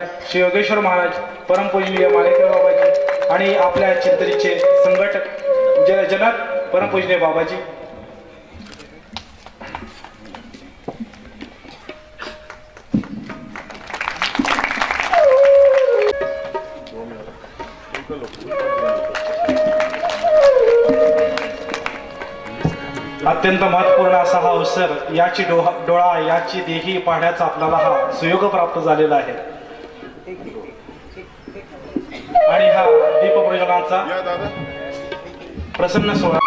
श्री योगेश्वर महाराज परमपूजनीय माणिकराव बाबाजी आणि आपल्या चिंतनीचे संघटक ज जनक परमपूजनीय बाबाजी. अत्यंत महत्त्वपूर्ण असा हा अवसर याची डोहा डोळा याची देही पाहण्याचा आपल्याला हा सुयोग प्राप्त झालेला आहे. आणि हा या दादा. प्रसन्न सोहळा.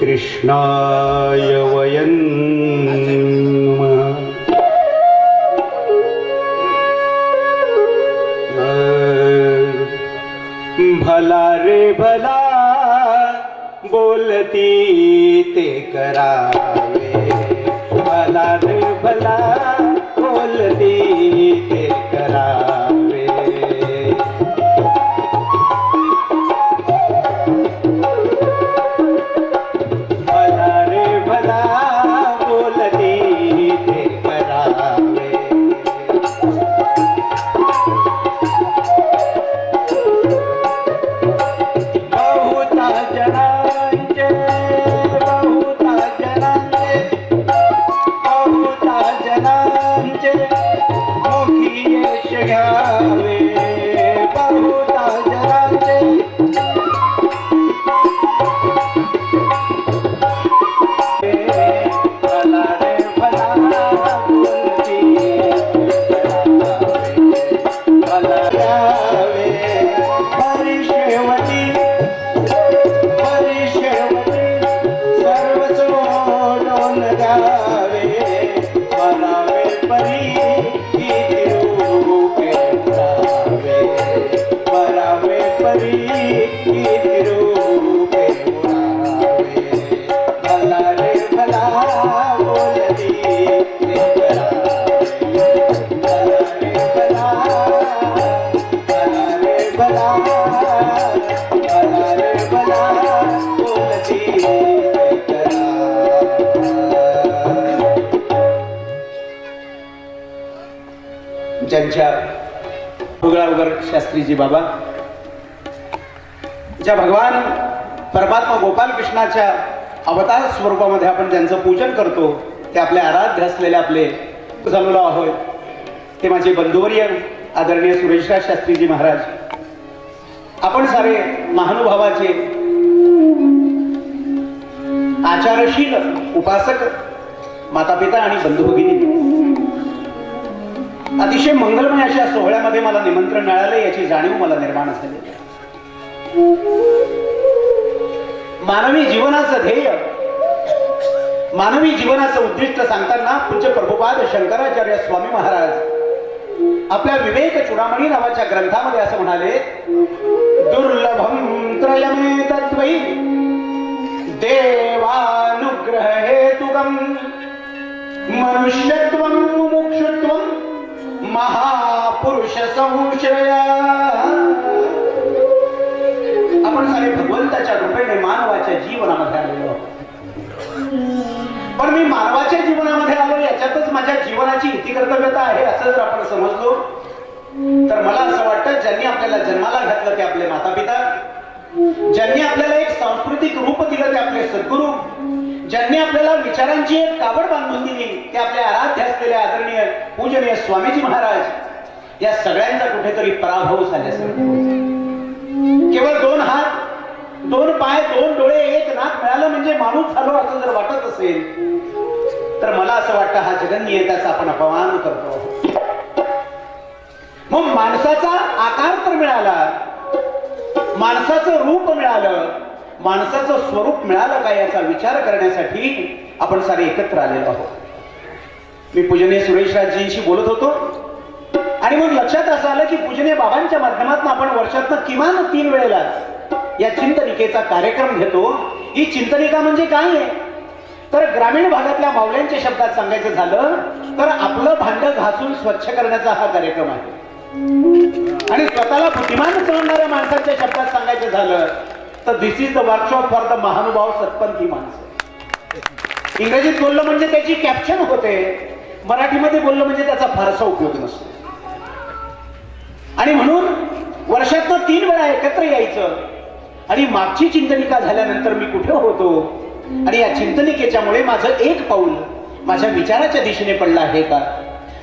कृष्णाय वयन् भला रे भला बोलती ते करावे। भला रे भला बोलती ते करावे। जी बाबा। ज्या भगवान परमात्मा गोपाल कृष्णाच्या अवतार स्वरूपामध्ये आपण ज्यांचं पूजन करतो ते आपले आराध्य असलेले आपले झालेलो आहोत ते माझे बंधुवर्य आदरणीय सुरेशराज शास्त्रीजी महाराज. आपण सारे महानुभावाचे आचारशील उपासक माता पिता आणि बंधू भगिनी अतिशय मंगलमय अशा सोहळ्यामध्ये मला निमंत्रण मिळाले याची जाणीव मला निर्माण झाली. मानवी जीवनाचं ध्येय मानवी जीवनाचं उद्दिष्ट सांगताना पूज्य प्रभुपाद शंकराचार्य स्वामी महाराज आपल्या विवेक चुडामणी नावाच्या ग्रंथामध्ये असं म्हणाले दुर्लभम त्रयमे तत्वई देवानुग्रह हेतुकम मनुष्यत्वम मुमुक्षुत्वम महापुरुष संशय आपण सारे भगवंताच्या रूपेने मानवाच्या जीवनामध्ये आलेलो आहोत. पण मी मानवाच्या जीवनामध्ये आलो याच्यातच माझ्या जीवनाची इति कर्तव्यता आहे असं जर आपण समजलो तर मला असं वाटतं ज्यांनी आपल्याला जन्माला घातलं ते आपले माता पिता ज्यांनी आपल्याला एक सांस्कृतिक रूप दिलं ते आपले सद्गुरू ज्यांनी आपल्याला विचारांची एक कावड बांधून दिली ते आपले आराध्य असलेले आदरणीय पूजनीय स्वामीजी महाराज या सगळ्यांचा कुठेतरी पराभव झाल्यासारखं केवळ दोन हात दोन पाय दोन डोळे एक नाक मिळालं म्हणजे माणूस झालो असं जर वाटत असेल तर मला असं वाटतं हा जगन्नियताचा आपण अपमान करतो. मग माणसाचा आकार तर मिळाला माणसाचं रूप मिळालं माणसाचं स्वरूप मिळालं का याचा विचार करण्यासाठी आपण सारे एकत्र आलेलो आहोत. मी पूजनीय सुरेशराजजींशी बोलत होतो. आणि मग लक्षात असं आलं की पूजनीय बाबांच्या माध्यमातून आपण वर्षातनं किमान तीन वेळेला या चिंतनिकेचा कार्यक्रम घेतो. ही चिंतनिका म्हणजे काय? आहे तर ग्रामीण भागातल्या मावळ्यांच्या शब्दात सांगायचं झालं तर आपलं भांड घासून स्वच्छ करण्याचा हा कार्यक्रम आहे. आणि स्वतःला बुद्धिमान समजणाऱ्या माणसाच्या शब्दात सांगायचं झालं तर this is the workshop for the Mahanubhav सत्पंथी माणसं इंग्रजीत बोललं म्हणजे त्याची कॅप्शन होते. मराठीमध्ये बोललं म्हणजे त्याचा फारसा उपयोग नसतो. आणि म्हणून वर्षातनं तीन वेळा एकत्र यायचं. आणि मागची चिंतनिका झाल्यानंतर मी कुठे होतो? आणि या चिंतनिकेच्यामुळे माझं एक पाऊल माझ्या विचाराच्या दिशेने पडलं आहे का?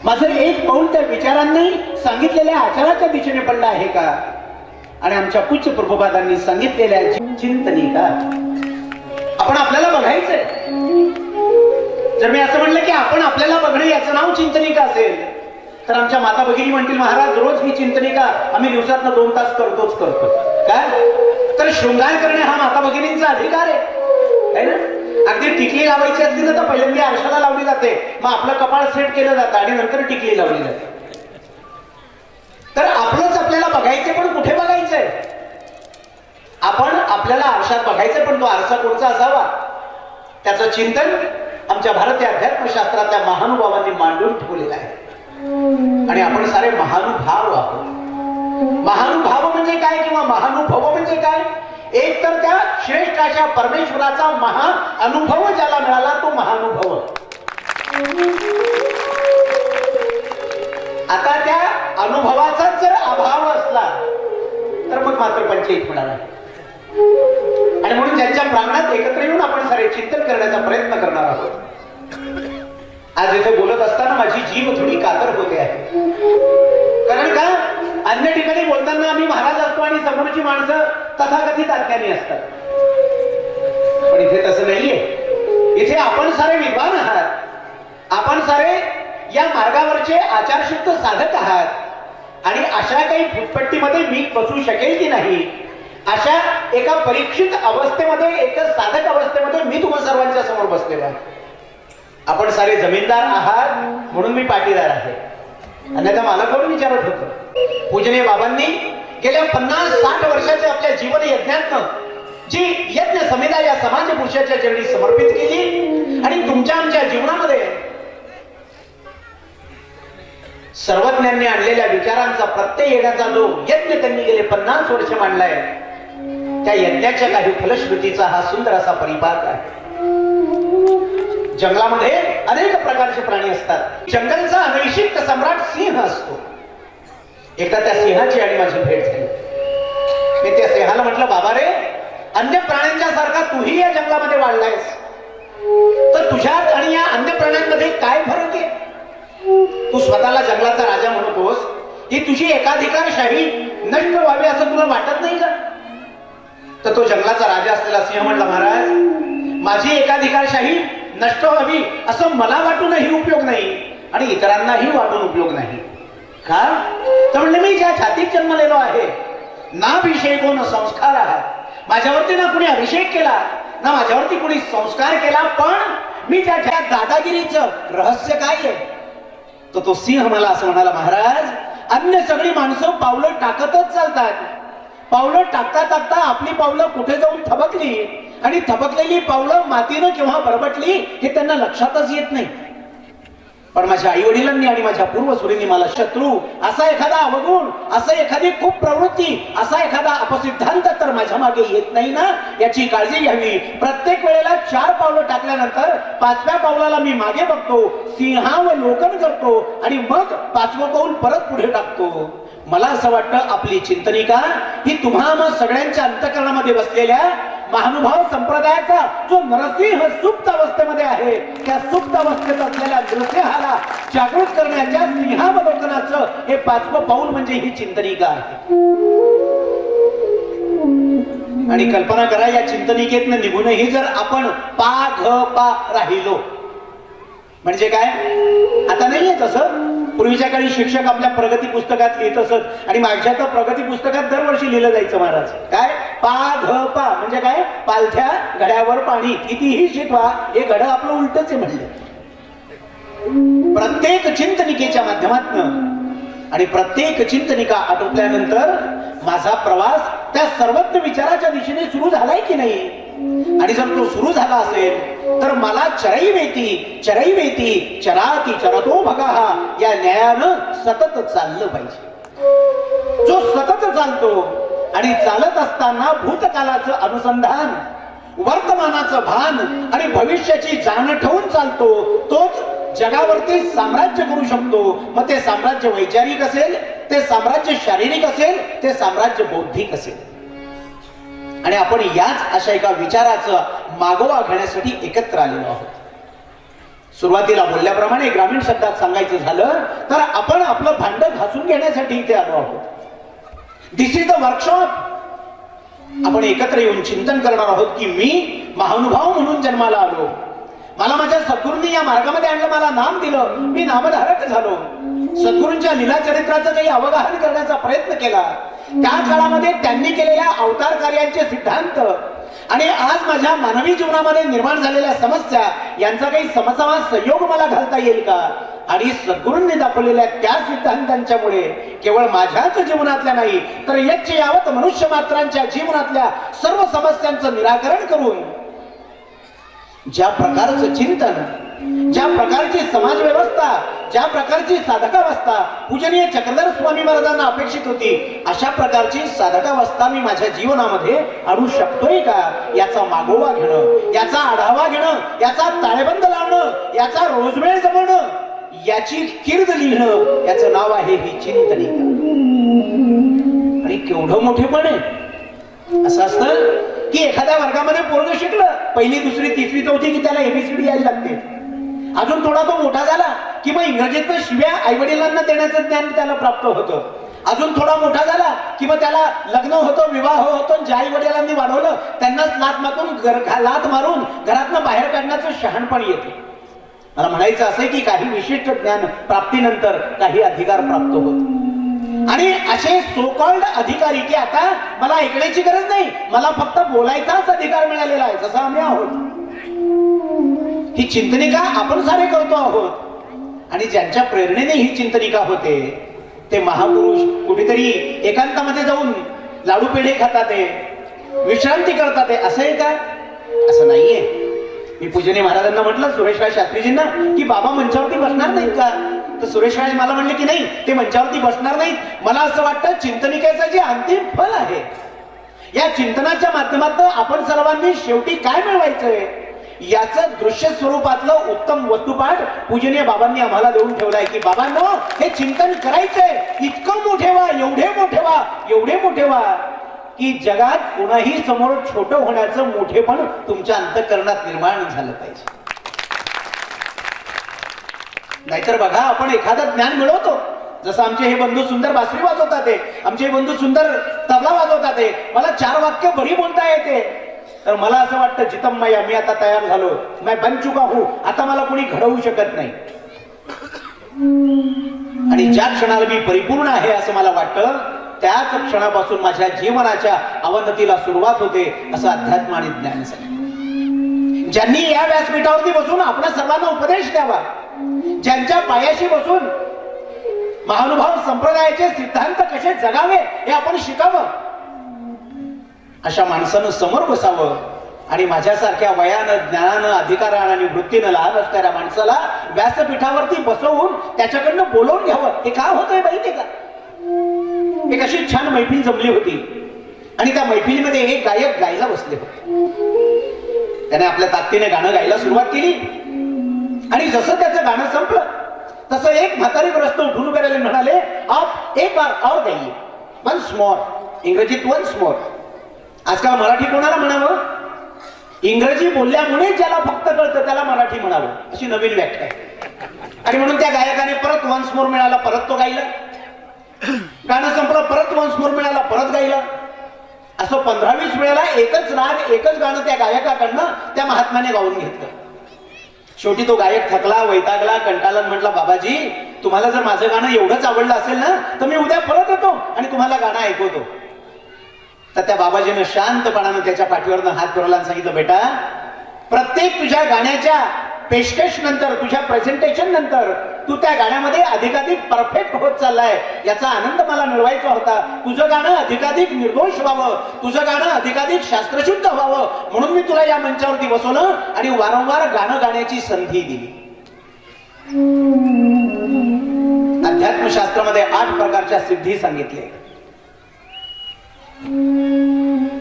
माझं एक पाऊल त्या विचारांनी सांगितलेल्या आचाराच्या दिशेने पडलं आहे का? आणि आमच्या पूज्य प्रभुपादांनी सांगितलेल्या चि- चिंतनिका आपण आपल्याला बघायचंय. जर मी असं म्हणलं की आपण आपल्याला बघणं याचं नाव चिंतनिका असेल तर आमच्या माता भगिनी म्हणतील महाराज रोज ही चिंतनिका आम्ही दिवसात दोन तास करतोच करतो काय? तर शृंगार करणे हा माता भगिनींचा अधिकार आहे. ना? अगदी टिकली लावायची असली ना तर पहिल्यांदा आरशाला लावली जाते. मग आपलं कपाळ सेट केलं जातं आणि नंतर टिकली लावली जाते. तर आपलंच आपल्याला बघायचंय पण कुठे बघायचंय? आपण आपल्याला आरशात बघायचं पण तो आरसा कोणचा असावा? त्याचं चिंतन आमच्या भारतीय अध्यात्मशास्त्रातल्या महानुभावांनी मांडून ठेवलेलं आहे. आणि आपण सारे महानुभाव आहोत. महानुभाव म्हणजे काय किंवा महानुभव म्हणजे काय? एक तर त्या श्रेष्ठ अशा परमेश्वराचा महा अनुभव ज्याला मिळाला तो महानुभव. आता त्या अनुभवाचाच जर अभाव असला तर मग मात्र पंचायत म्हणाला आणि म्हणून ज्यांच्या प्रांगणात एकत्र येऊन आपण सारे चिंतन करण्याचा प्रयत्न करणार आहोत. आज इथे बोलत असताना माझी जीव थोडी कातर होते आहे. कारण का? अन्य ठिकाणी बोलताना आम्ही महाराज असतो आणि समोरची माणसं तथाकथित अज्ञानी असतात. पण इथे तसं नाहीये. इथे आपण सारे विद्वान आहात. आपण सारे या मार्गावरचे आचारशुद्ध साधक आहात आणि अशा काही फुटपट्टीमध्ये मी बसू शकेल की नाही अशा एका परीक्षित अवस्थेमध्ये एका साधक अवस्थेमध्ये मी तुम्हा सर्वांच्या समोर बसलेलो आहे. आपण सारे जमीनदार आहात म्हणून मी पाटीदार आहे. अन्यथा मला कोण विचारत होतं? पूजनीय बाबांनी गेल्या पन्नास साठ वर्षाच्या आपल्या जीवन यज्ञातनं जी यज्ञ समिता या समाज पुरुषाच्या चरणी समर्पित केली सर्वज्ञांनी आणलेल्या विचारांचा प्रत्यय येण्याचा जो यज्ञ त्यांनी गेले पन्नास वर्ष मांडलाय त्या यज्ञाच्या काही फलश्रुतीचा हा सुंदर असा परिपाक आहे. जंगलामध्ये अनेक प्रकारचे प्राणी असतात. जंगलचा अनैशिक सम्राट सिंह असतो. एकदा त्या सिंहाची आणि माझी भेट झाली. मी त्या सिंहाला म्हटलं बाबा रे अन्य प्राण्यांच्या सारखा तूही या जंगलामध्ये वाढलायस. तर तुझ्यात आणि या अन्य प्राण्यांमध्ये काय फरक आहे? तू स्वतःला जंगलाचा राजा म्हणतोस ही तुझी एकाधिकारशाही नष्ट व्हावी असं तुला वाटत नाही का? तर तो जंगलाचा राजा असलेला सिंह म्हणला महाराज माझी एकाधिकारशाही नष्ट व्हावी असं मला वाटूनही उपयोग नाही आणि इतरांनाही वाटून उपयोग नाही. का? तर म्हणलं मी ज्या जातीत जन्मलेलो आहे ना अभिषेक हो, कोण संस्कार आहात. माझ्यावरती ना कुणी अभिषेक केला ना माझ्यावरती कुणी संस्कार केला पण मी त्या दादागिरीचं रहस्य काय आहे तर तो सिंह मला असं म्हणाला महाराज अन्य सगळी माणसं पावलं टाकतच चालतात. पावलं टाकता टाकता आपली पावलं कुठे जाऊन थबकली? आणि थबकलेली पावलं मातीनं किंवा बरबटली हे त्यांना लक्षातच येत नाही. पण माझ्या आई वडिलांनी आणि माझ्या पूर्वसुरींनी मला शत्रू असा एखादा अवगुण असं एखादी खूप प्रवृत्ती असा एखादा अपसिद्धांत तर माझ्या मागे येत नाही ना? याची काळजी घ्यावी. प्रत्येक वेळेला चार पावलं टाकल्यानंतर पाचव्या पावलाला मी मागे बघतो सिंहावलोकन करतो आणि मग पाचवं पाऊल परत पुढे टाकतो. मला असं वाटतं आपली चिंतनिका ही तुम्हा मग सगळ्यांच्या अंतकरणामध्ये बसलेल्या महानुभाव संप्रदायाचा जो नरसिंह सुप्त अवस्थेमध्ये आहे त्या सुप्त अवस्थेत असलेल्या नृसिंहाला जागृत करण्याच्या सिंहावलोकनाचं हे पाचवं पाऊल म्हणजे ही चिंतनिका आहे. आणि कल्पना करा या चिंतनिकेतनं निघूनही जर आपण पा घ पा राहिलो म्हणजे काय? आता नाहीये तसं. पूर्वीच्या काळी शिक्षक आपल्या प्रगती पुस्तकात लिहित असत. आणि माझ्या तर प्रगती पुस्तकात दरवर्षी लिहिलं जायचं महाराज. काय? पा घ पा. म्हणजे काय? पालथ्या घड्यावर पाणी. कितीही शिकवा हे घड आपलं उलटच आहे म्हणलं. प्रत्येक चिंतनिकेच्या माध्यमातून आणि प्रत्येक चिंतनिका आटोपल्यानंतर माझा प्रवास त्या सर्वत्र विचाराच्या दिशेने सुरू झालाय की नाही? आणि जर तो सुरू झाला असेल तर मला चरई वेती चरई वेती चराती चरतो भगा या न्यायानं सतत चाललं पाहिजे. जो सतत चालतो आणि चालत असताना भूतकालाचं अनुसंधान वर्तमानाचं भान आणि भविष्याची जाण ठेवून चालतो तोच जगावरती साम्राज्य करू शकतो. मग ते साम्राज्य वैचारिक असेल ते साम्राज्य शारीरिक असेल ते साम्राज्य बौद्धिक असेल. आणि आपण याच अशा एका विचाराचं मागोवा घेण्यासाठी एकत्र आलेलो आहोत. सुरुवातीला बोलल्याप्रमाणे ग्रामीण शब्दात सांगायचं झालं तर आपण आपलं भांड घासून घेण्यासाठी इथे आलो आहोत. दिस इज द वर्कशॉप आपण एकत्र येऊन चिंतन करणार आहोत की मी महानुभाव म्हणून जन्माला आलो. मला माझ्या सद्गुरूंनी या मार्गामध्ये आणलं मला नाम दिलं मी नामधारक झालो. सद्गुरूंच्या लीला चरित्राचं काही अवगाहन करण्याचा प्रयत्न केला. त्या काळामध्ये त्यांनी केलेल्या अवतार कार्यांचे सिद्धांत. आणि आज माझ्या मानवी जीवनामध्ये निर्माण झालेल्या समस्या यांचा काही समसमा संयोग मला घालता येईल का? आणि सद्गुरूंनी दाखवलेल्या त्या सिद्धांतांच्यामुळे केवळ माझ्याच जीवनातल्या नाही तर यच्च यावत मनुष्य मात्रांच्या जीवनातल्या सर्व समस्यांचं निराकरण करून ज्या प्रकारचं चिंतन ज्या प्रकारची समाज व्यवस्था ज्या प्रकारची साधकावस्था पूजनीय चक्रधर स्वामी महाराजांना अपेक्षित होती अशा प्रकारची साधकावस्था मी माझ्या जीवनामध्ये आणू शकतोय का? याचा मागोवा घेणं याचा आढावा घेणं याचा ताळेबंद लावणं याचा रोजमेळ जमवणं याची कीर्द लिहिणं याचं नाव आहे ही चिंतनी. आणि केवढं मोठेपण आहे. असं असतं की एखाद्या वर्गामध्ये पोरग शिकलं पहिली दुसरी तिसरी चौथी की त्याला एबीसीडी यायला लागते. अजून थोडा तो मोठा झाला की मग इंग्रजीतनं शिव्या आई वडिलांना देण्याचं ज्ञान त्याला प्राप्त होतं. अजून थोडा मोठा झाला की मग त्याला लग्न होतं विवाह होतो ज्या आई वडिलांनी वाढवलं त्यांनाच लात मारून लात मारून घरातनं बाहेर काढण्याचं शहाणपण येते. मला म्हणायचं असं की काही विशिष्ट ज्ञान प्राप्तीनंतर काही अधिकार प्राप्त होत. आणि असे सोकॉल्ड अधिकारी की आता मला ऐकण्याची गरज नाही. मला फक्त बोलायचाच अधिकार मिळालेला आहे जसं आम्ही आहोत. ही चिंतनिका आपण सारे करतो आहोत. आणि ज्यांच्या प्रेरणेने ही चिंतनिका होते ते महापुरुष कुठेतरी एकांतामध्ये जाऊन लाडू पेढे खातात आहे विश्रांती करतात असं आहे का? असं नाहीये. मी पूजने महाराजांना म्हटलं सुरेशराव शास्त्रीजींना की बाबा मंचावरती बसणार नाहीत का? तर सुरेश राणे मला म्हणले की नाही ते मंचावरती बसणार नाहीत. मला असं वाटतं चिंतनिकेचं जे अंतिम फल आहे या चिंतनाच्या माध्यमातून आपण सर्वांनी शेवटी काय मिळवायचंय? याचं दृश्य स्वरूपातलं उत्तम वस्तुपाठ पूजनीय बाबांनी आम्हाला देऊन ठेवलाय की बाबांनो हे चिंतन करायचंय. इतकं मोठे व्हा एवढे मोठे व्हा एवढे मोठे व्हा की जगात कोणाही समोर छोट होण्याचं मोठेपण तुमच्या अंतकरणात निर्माण झालं पाहिजे. नाहीतर बघा आपण एखादं ज्ञान मिळवतो. जसं आमचे हे बंधू सुंदर बासरी वाजवतात ते आमचे हे बंधू सुंदर तबला वाजवतात ते मला चार वाक्य बरी बोलता येते. तर मला असं वाटतं जितम मैया मी आता तयार झालो मी बन चुका हूं आता मला कोणी घडवू शकत नाही. आणि ज्या क्षणाला मी परिपूर्ण आहे असं मला वाटतं त्याच क्षणापासून माझ्या जीवनाच्या अवनतीला सुरुवात होते असं अध्यात्म आणि ज्ञान सांगितलं ज्यांनी या व्यासपीठावरती बसून आपण सर्वांना उपदेश द्यावा ज्यांच्या पायाशी बसून महानुभाव संप्रदायाचे सिद्धांत कसे जगावे हे आपण शिकावं. अशा माणसानं समोर बसावं आणि माझ्यासारख्या वयानं ज्ञानानं अधिकारानं आणि वृत्तीनं लहान असणाऱ्या माणसाला व्यासपीठावरती बसवून त्याच्याकडनं बोलवून घ्यावं. हे का होतंय माहितीये का? एक अशी छान मैफिल जमली होती आणि त्या मैफिलीमध्ये हे गायक गायला बसले होते. त्याने आपल्या ताकदीने गाणं गायला सुरुवात केली. आणि जसं त्याचं गाणं संपलं तसं एक म्हातारी ग्रस्त उठून उभे राहिले म्हणाले आप एक बार और गाइए वन्स मोर इंग्रजीत वन्स मोर आजकाल मराठी कोणाला म्हणावं? इंग्रजी बोलल्यामुळे ज्याला फक्त कळतं त्याला मराठी म्हणावं. अशी नवीन व्याख्या आहे. आणि म्हणून त्या गायकाने परत वन्स मोर मिळाला परत तो गायला. गाणं संपलं परत वन्स मोर मिळाला परत गायला. असं पंधरावीस वेळेला एकच राग एकच गाणं त्या गायकाकडनं त्या महात्म्याने गाऊन घेतलं. शेवटी तो गायक थकला वैतागला कंटाळला म्हटला बाबाजी तुम्हाला जर माझं गाणं एवढंच आवडलं असेल ना तर मी उद्या परत येतो आणि तुम्हाला गाणं ऐकवतो. तर त्या बाबाजीनं शांतपणानं त्याच्या पाठीवरनं हात फिरवला आणि सांगितलं बेटा प्रत्येक तुझ्या गाण्याच्या पेशकश नंतर तुझ्या प्रेझेंटेशन नंतर तू त्या गाण्यामध्ये अधिकाधिक परफेक्ट होत चाललाय. याचा आनंद मला मिळवायचा होता. तुझं गाणं अधिकाधिक निर्दोष व्हावं. तुझं गाणं अधिकाधिक शास्त्रशुद्ध व्हावं. म्हणून मी तुला या मंचावरती बसवलं आणि वारंवार गाणं गाण्याची संधी दिली. अध्यात्मशास्त्रामध्ये आठ प्रकारच्या सिद्धी सांगितले.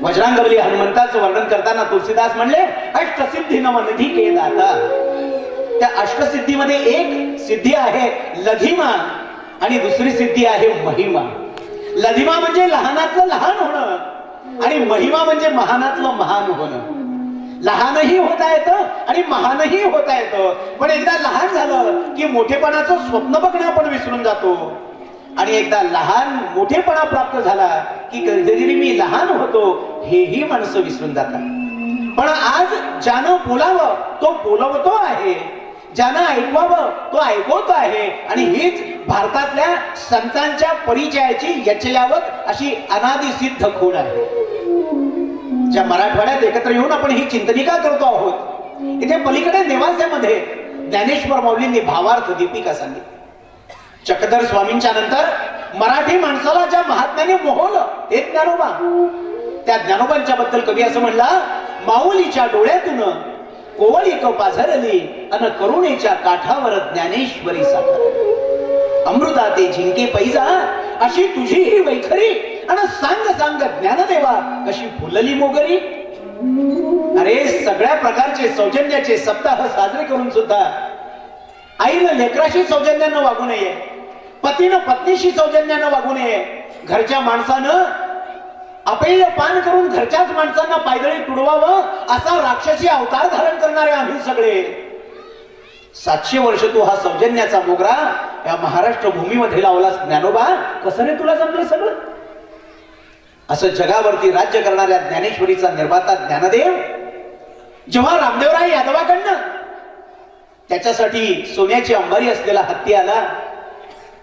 वज्रांगवली हनुमंताचं वर्णन करताना तुलसीदास म्हणले अष्टसिद्धी नवनिधी के दाता. त्या अष्टसिद्धीमध्ये एक सिद्धी आहे लघिमा आणि दुसरी सिद्धी आहे महिमा. लघिमा म्हणजे लहानातलं लहान होणं आणि महिमा म्हणजे महानातलं महान होणं. लहानही होता येतं आणि महानही होता येतं. पण एकदा लहान झालं की मोठेपणाचं स्वप्न बघणं आपण विसरून जातो. आणि एकदा लहान मोठेपणा प्राप्त झाला की कधीतरी मी लहान होतो हेही माणसं विसरून जातात. पण आज ज्यानं बोलावं तो बोलवतो आहे. ज्यानं ऐकवावं तो ऐकवतो आहे. आणि हीच भारतातल्या संतांच्या परिचयाची यचयावत अशी अनादिसिद्ध खूण आहे. ज्या मराठवाड्यात एकत्र येऊन आपण ही चिंतनिका करतो आहोत. इथे पलीकडे नेवासेमध्ये ज्ञानेश्वर माऊलींनी भावार्थ दीपिका सांगितली. चक्रधर स्वामींच्या नंतर मराठी माणसाला ज्या महात्म्याने मोहवलं ते ज्ञानोबा. त्या ज्ञानोबांच्या बद्दल कवी असं म्हणला माऊलीच्या डोळ्यातून कोवळी पाझरली अन करुणेच्या काठावर ज्ञानेश्वरी साकार. अमृता ते झिंके पैजा अशी तुझी ही वैखरी आणि सांग सांग ज्ञानदेवा कशी फुलली मोगरी. अरे सगळ्या प्रकारचे सौजन्याचे सप्ताह साजरे करून सुद्धा आईनं लेकराशी सौजन्यानं वागू नये पतीनं पत्नीशी सौजन्यानं वागू नये घरच्या माणसानं अपेय पान करून घरच्याच माणसांना पायदळी तुडवावं असा राक्षसी अवतार धारण करणारे आम्ही सगळे. सातशे वर्ष तू हा सौजन्याचा मोगरा या महाराष्ट्र भूमीमध्ये लावलास ज्ञानोबा. कसं रे तुला जमलं सगळं? असं जगावरती राज्य करणाऱ्या ज्ञानेश्वरीचा निर्माता ज्ञानदेव जेव्हा रामदेवराय यादवाकडनं त्याच्यासाठी सोन्याची अंबारी असलेला हत्ती आला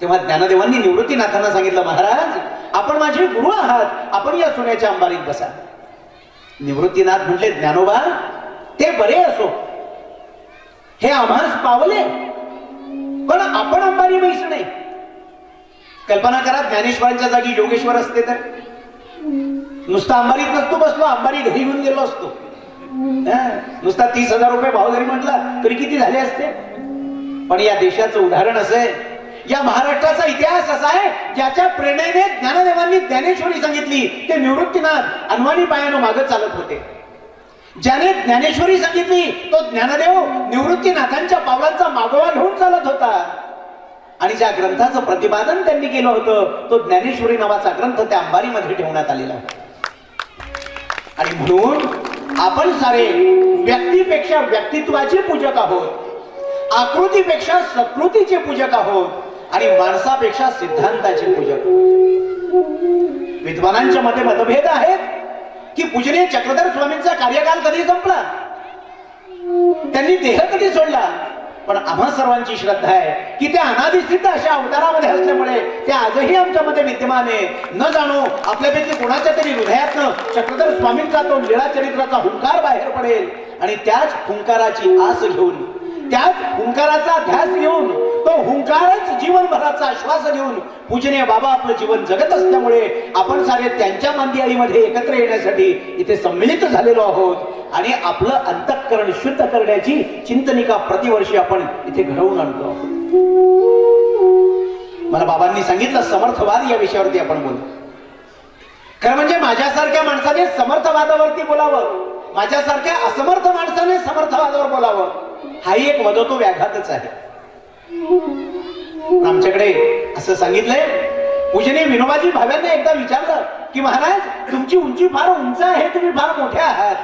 तेव्हा ज्ञानदेवांनी निवृत्तीनाथांना सांगितलं महाराज आपण माझे गुरु आहात. आपण या सोन्याच्या अंबारीत बसा. निवृत्तीनाथ म्हटले ज्ञानोबा ते बरे असो. हे आम्हास पावले. पण आपण अंबारी बैसणे कल्पना करा ज्ञानेश्वरांच्या जागी योगेश्वर असते तर. नुसता अंबारीत नसतो बसलो अंबारी घरी घेऊन गेलो असतो. नुसता तीस हजार रुपये भाव जरी म्हटला तरी किती झाले असते? पण या देशाचं उदाहरण असं आहे या महाराष्ट्राचा इतिहास असा आहे ज्याच्या प्रेरणेने ज्ञानदेवांनी ज्ञानेश्वरी सांगितली ते निवृत्तीनाथ अनवाणी पायानं मागे चालत होते. ज्याने ज्ञानेश्वरी सांगितली तो ज्ञानदेव निवृत्तीनाथांच्या पावलांचा मागोवा घेऊन चालत होता. आणि ज्या ग्रंथाचं प्रतिपादन त्यांनी केलं होतं तो ज्ञानेश्वरी नावाचा ग्रंथ त्या अंबारीमध्ये ठेवण्यात आलेला होता आणि म्हणून आपण सारे व्यक्तीपेक्षा व्यक्तित्वाचे पूजक आहोत. आकृतीपेक्षा सकृतीचे पूजक आहोत. आणि माणसापेक्षा सिद्धांताचे पूजक. विद्वानांच्या मते मतभेद आहेत की पूजनीय चक्रधर स्वामींचा कार्यकाल कधी संपला? त्यांनी देह कधी सोडला? पण आम्हा सर्वांची श्रद्धा आहे की त्या अनादिस्थित अशा अवतारामध्ये असल्यामुळे ते आजही आमच्या मध्ये विद्यमान आहे. न जाणो आपल्यापैकी कोणाच्या तरी हृदयातनं चक्रधर स्वामींचा तो लीळा चरित्राचा हुंकार बाहेर पडेल आणि त्याच हुंकाराची आस घेऊन त्याच हुंकाराचा ध्यास घेऊन तो हुंकारच जीवनभराचा श्वास घेऊन पूजनीय बाबा आपलं जीवन जगत असल्यामुळे आपण सारे त्यांच्या मांदियाळीमध्ये एकत्र येण्यासाठी इथे संमिलित झालेलो आहोत. आणि आपलं अंतःकरण शुद्ध करण्याची चिंतनिका प्रतिवर्षी आपण इथे घडवून आणतो आहोत. मला बाबांनी सांगितलं समर्थवाद या विषयावरती आपण बोलू. खरं म्हणजे माझ्यासारख्या माणसाने समर्थवादावरती बोलावं. माझ्यासारख्या असमर्थ माणसाने समर्थवादावर बोलावं. हाही एक वदतो व्याघातच आहे. आमच्याकडे असं सांगितलंय. पूजनीय विनोबाजी भाव्यांना एकदा विचारलं की महाराज तुमची उंची फार उंच आहे तुम्ही फार मोठ्या आहात.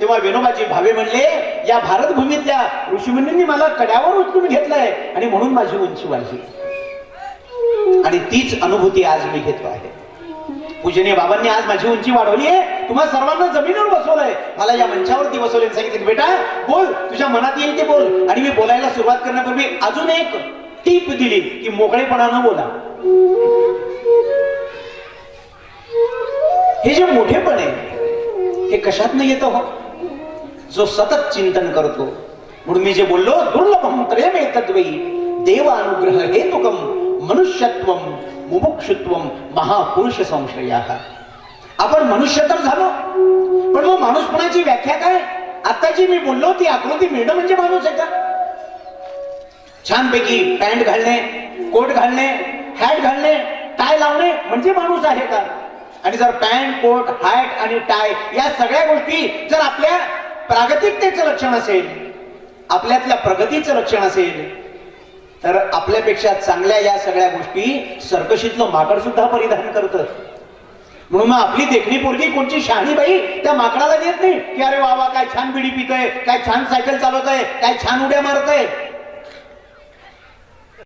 तेव्हा विनोबाजी भावे म्हणले या भारत भूमीतल्या ऋषीमुनींनी मला कड्यावर उचलून घेतलंय आणि म्हणून माझी उंची वाढली. आणि तीच अनुभूती आज मी घेतो आहे. पूजनीय बाबांनी आज माझी उंची वाढवली आहे. तुम्हा सर्वांना जमिनीवर बसवलंय. मला या मंचावरती बसवले सांगितलं बेटा बोल तुझ्या मनात येईल ते बोल. आणि मी बोलायला सुरुवात करण्यापूर्वी अजून एक टीप दिली की मोकळेपणानं बोला. हे जे मोठेपण आहे हे कशात नाही येतं हो? जो सतत चिंतन करतो. म्हणून मी जे बोललो दुर्लभम प्रेम तद्वई देव अनुग्रह हेतुकम मनुष्यत्वम मुमुक्षुत्वम महापुरुष संशया. आपण मनुष्य तर झालो. पण मग माणूसपणाची व्याख्या काय? आता जी मी बोललो ती आकृती मिळणं म्हणजे माणूस आहे का? छानपैकी पॅन्ट घालणे कोट घालणे हॅट घालणे टाय लावणे म्हणजे माणूस आहे का? आणि जर पॅन्ट कोट हॅट आणि टाय या सगळ्या गोष्टी जर आपल्या प्रागतिकतेचं लक्षण असेल आपल्यातल्या प्रगतीचं लक्षण असेल तर आपल्यापेक्षा चांगल्या या सगळ्या गोष्टी सर्कशीतलं माकड सुद्धा परिधान करतं. म्हणून मग आपली देखणी पोरगी कोणची? शहाणी बाई त्या माकडाला देत नाही की अरे वा वा काय छान बिडी पितय काय छान सायकल चालवतोय काय छान उड्या मारतोय.